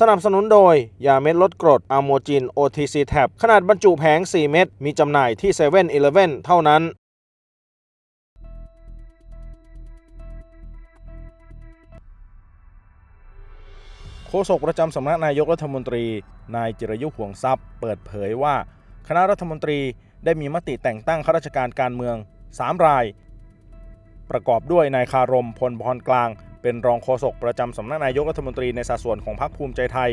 สนับสนุนโดย ยาเม็ดลดกรดอะโมจิน OTC Tab ขนาดบรรจุแผง 4 เม็ด มีจำหน่ายที่7 e เ e ่ e อเท่านั้น โฆษกประจำสำนักนายกรัฐมนตรี นายจิรยุห่วงทรัพย์ เปิดเผยว่า คณะรัฐมนตรีได้มีมติแต่งตั้งข้าราชการการเมือง 3 ราย ประกอบด้วยนายคารมพลพรกลาง เป็นรองโฆษกประจำสำนักนายกรัฐมนตรีในสัดส่วนของพรรคภูมิใจไทย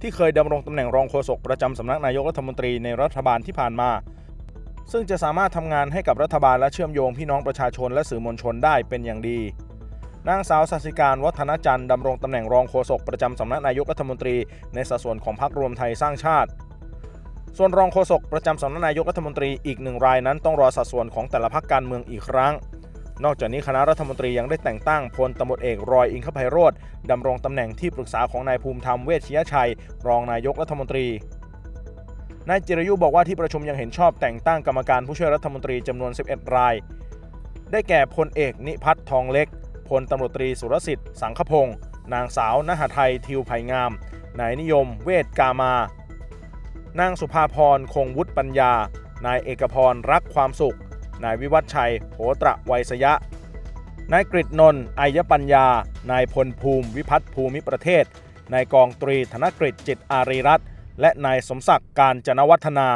ที่เคยดำรงตำแหน่งรองโฆษกประจำสำนักนายกรัฐมนตรีในรัฐบาลที่ผ่านมา ซึ่งจะสามารถทำงานให้กับรัฐบาลและเชื่อมโยงพี่น้องประชาชนและสื่อมวลชนได้เป็นอย่างดีนางสาวสัสิการวัฒนจันทร์ดำรงตำแหน่งรองโฆษกประจำสำนักนายกรัฐมนตรีในสัดส่วนของพรรครวมไทยสร้างชาติ ส่วนรองโฆษกประจำสำนักนายกรัฐมนตรีอีกหนึ่งรายนั้นต้องรอสัดส่วนของแต่ละพรรคการเมืองอีกครั้ง นอกจากนี้คณะรัฐมนตรียังได้แต่งตั้งพลตำรวจเอกรอยอิงคภัยโรธดำรงตำแหน่งที่ปรึกษาของนายภูมิธรรมเวชยชัย รองนายกรัฐมนตรีนายจิรยุบอกว่าที่ประชุมยังเห็นชอบแต่งตั้งกรรมการผู้ช่วยรัฐมนตรีจำนวน 11 ราย ได้แก่พลเอกนิพัฒน์ทองเล็กพลตำรวจตรีสุรสิทธิ์สังคพงศ์นางสาวนหไทยทิวไผ่งามนายนิยม เวทกามานางสุภาพรคงวุฒิปัญญา นายเอกพรรักความสุข นายวิวัฒชัยโหตระไวยสยะ นายกฤตนนท์อัยปัญญา นายพลภูมิวิพัฒน์ภูมิประเทศ นายกองตรีธนกฤษจิตอารีรัตน์และนายสมศักดิ์การจนวัฒนา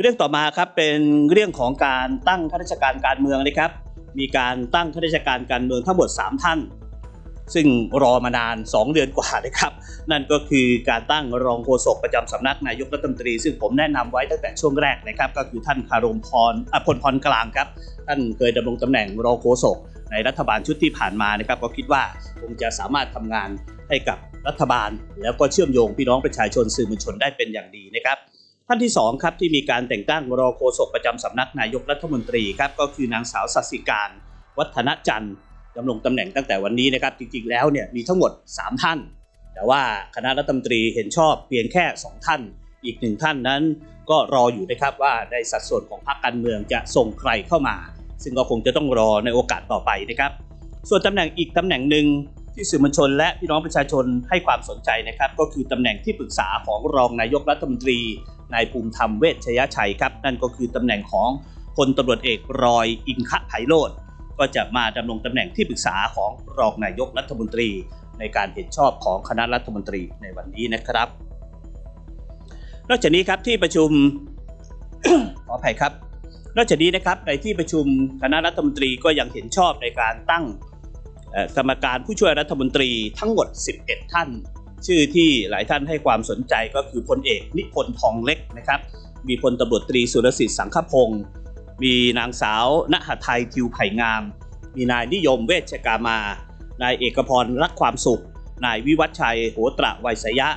เรื่องต่อมาครับเป็นเรื่องของการตั้งข้าราชการการเมืองนะครับ มีการตั้งข้าราชการการเมืองทั้งหมด 3 ท่าน ซึ่งรอมานาน 2 เดือนกว่านะครับ นั่นก็คือการตั้งรองโฆษกประจำสำนักนายกรัฐมนตรี ซึ่งผมแนะนำไว้ตั้งแต่ช่วงแรกนะครับ ก็คือท่านคารมพรอพลพรกลางครับ ท่านเคยดำรงตำแหน่งรองโฆษกในรัฐบาลชุดที่ผ่านมานะครับ ก็คิดว่าคงจะสามารถทำงานให้กับรัฐบาล แล้วก็เชื่อมโยงพี่น้องประชาชนสื่อมวลชนได้เป็นอย่างดีนะครับท่านที่2ครับที่มีการแต่งตั้งรองโฆษกประจำสำนักนายกรัฐมนตรีครับก็คือนางสาวสัสิการ วัฒนจันทร์ ดำรงตำแหน่งตั้งแต่วันนี้นะครับ จริงๆแล้วเนี่ยมีทั้งหมด 3 ท่าน แต่ว่าคณะรัฐมนตรีเห็นชอบเพียงแค่ 2 ท่าน อีกหนึ่งท่านนั้นก็รออยู่นะครับว่าในสัดส่วนของพรรคการเมืองจะส่งใครเข้ามา ซึ่งก็คงจะต้องรอในโอกาสต่อไปนะครับ ส่วนตำแหน่งอีกตำแหน่งหนึ่งที่สื่อมวลชน และพี่น้องประชาชนให้ความสนใจนะครับก็คือตำแหน่งที่ปรึกษาของรองนายกรัฐมนตรีนายภูมิธรรมเวชยชัยครับนั่นก็คือตำแหน่งของพลตำรวจเอกรอยอิงคะไพโรธ ก็จะมาดำรงตำแหน่งที่ปรึกษาของรองนายกรัฐมนตรี ในการเห็นชอบของคณะรัฐมนตรีในวันนี้นะครับ นอกจากนี้ครับที่ประชุมขออภัยครับ นอกจากนี้นะครับในที่ประชุมคณะรัฐมนตรีก็ยังเห็นชอบในการตั้งกรรมการผู้ช่วยรัฐมนตรีทั้งหมด 11 ท่าน ชื่อที่หลายท่านให้ความสนใจก็คือพลเอกนิพนธ์ทองเล็กนะครับ มีพลตำรวจตรีสุรสิทธิ์สังคพงศ์ มีนางสาวณหไทยทิวไผ่งาม มีนายนิยมเวชกามานายเอกพรรักความสุข นายวิวัฒชัยโหตระไวยสยะ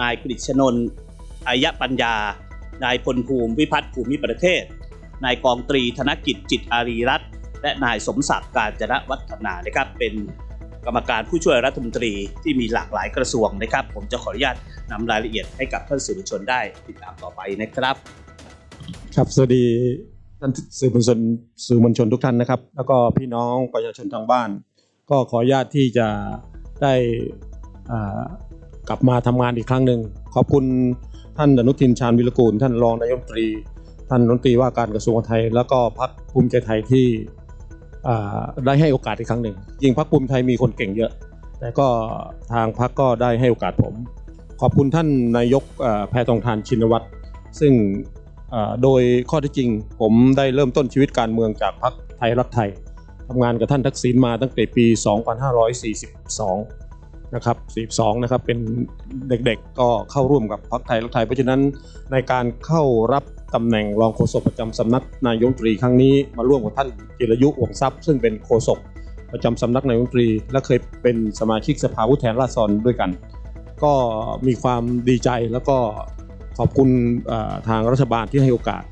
นายกฤษณนท์อายปัญญา นายพลภูมิวิพัฒน์ภูมิประเทศ นายกองตรีธนกิจจิตอารีรัตน์และนายสมศักดิ์การจนวัฒนานะครับ เป็นกรรมการผู้ช่วยรัฐมนตรีที่มีหลากหลายกระทรวงนะครับ ผมจะขออนุญาตนำรายละเอียดให้กับท่านสื่อมวลชนได้ติดตามต่อไปนะครับ ครับสวัสดี ท่านสื่อมวลชนสื่อมวลชนทุกท่านนะครับ แล้วก็พี่น้องประชาชนทางบ้าน ก็ขออนุญาตที่จะได้กลับมาทำงานอีกครั้งหนึ่งขอบคุณท่านอนุทินชาญวิรกูล ท่านรองนายกรัฐมนตรี ท่านรัฐมนตรีว่าการกระทรวงไทย แล้วก็พรรคภูมิใจไทยที่ได้ให้โอกาสอีกครั้งหนึ่งยิ่งพรรคภูมิใจไทยมีคนเก่งเยอะ แต่ก็ทางพรรคก็ได้ให้โอกาสผม ขอบคุณท่านนายกแพทองทานชินวัตรซึ่ง โดยข้อเที่จริง ผมได้เริ่มต้นชีวิตการเมืองจากพรรคไทยรักไทยทำงานกับท่านทักษิณมาตั้งแต่ปี 2542 นะครับ 42 นะครับ เป็นเด็กๆ ก็เข้าร่วมกับพรรคไทยรักไทย เพราะฉะนั้นในการเข้ารับตำแหน่งรองโฆษกประจำสำนักนายกรัฐมนตรีครั้งนี้มาร่วมกับท่านจิรยุห่วงทรัพย์ ซึ่งเป็นโฆษกประจำสำนักนายกรัฐมนตรี และเคยเป็นสมาชิกสภาผู้แทนราษฎรด้วยกัน ก็มีความดีใจแล้วก็ ขอบคุณทางรัฐบาลที่ให้โอกาส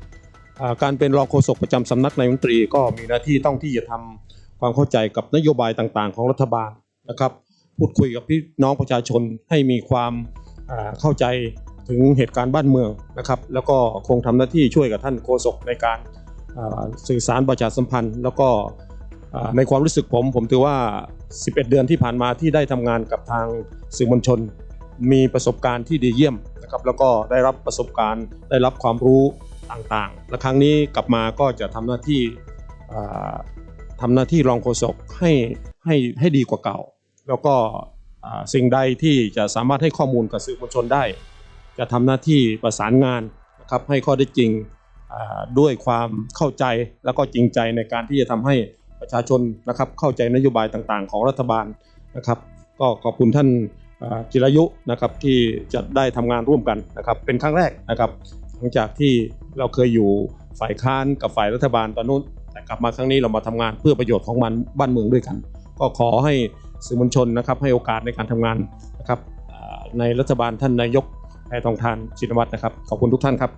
การเป็นรองโฆษกประจำสำนักนายมนตรีก็มีหน้าที่ต้องที่จะทำความเข้าใจกับนโยบายต่างๆ ของรัฐบาลนะครับ พูดคุยกับพี่น้องประชาชนให้มีความเข้าใจถึงเหตุการณ์บ้านเมืองนะครับ แล้วก็คงทำหน้าที่ช่วยกับท่านโฆษกในการสื่อสารประชาสัมพันธ์ แล้วก็ในความรู้สึกผม ผมถือว่า 11 เดือนที่ผ่านมาที่ได้ทำงานกับทางสื่อมวลชน มีประสบการณ์ที่ดีเยี่ยมนะครับแล้วก็ได้รับประสบการณ์ได้รับความรู้ต่างๆ และครั้งนี้กลับมาก็จะทำหน้าที่อ่าทำหน้าที่รองโฆษกให้ให้ให้ดีกว่าเก่า แล้วก็สิ่งใดที่จะสามารถให้ข้อมูลกับสื่อมวลชนได้ จะทำหน้าที่ประสานงานนะครับให้ข้อได้จริงด้วยความเข้าใจแล้วก็จริงใจในการที่จะทำให้ประชาชนนะครับเข้าใจนโยบายต่างๆ ของรัฐบาลนะครับ ก็ขอบคุณท่าน จิรายุนะครับที่จะได้ทำงานร่วมกันนะครับเป็นครั้งแรกนะครับหลังจากที่เราเคยอยู่ฝ่ายค้านกับฝ่ายรัฐบาลตอนนู้นแต่กลับมาครั้งนี้เรามาทำงานเพื่อประโยชน์ของมันบ้านเมืองด้วยกัน ก็ขอให้สื่อมวลชนนะครับให้โอกาสในการทำงานนะครับในรัฐบาลท่านนายกแพทองทานชินวัตรนะครับขอบคุณทุกท่านครับ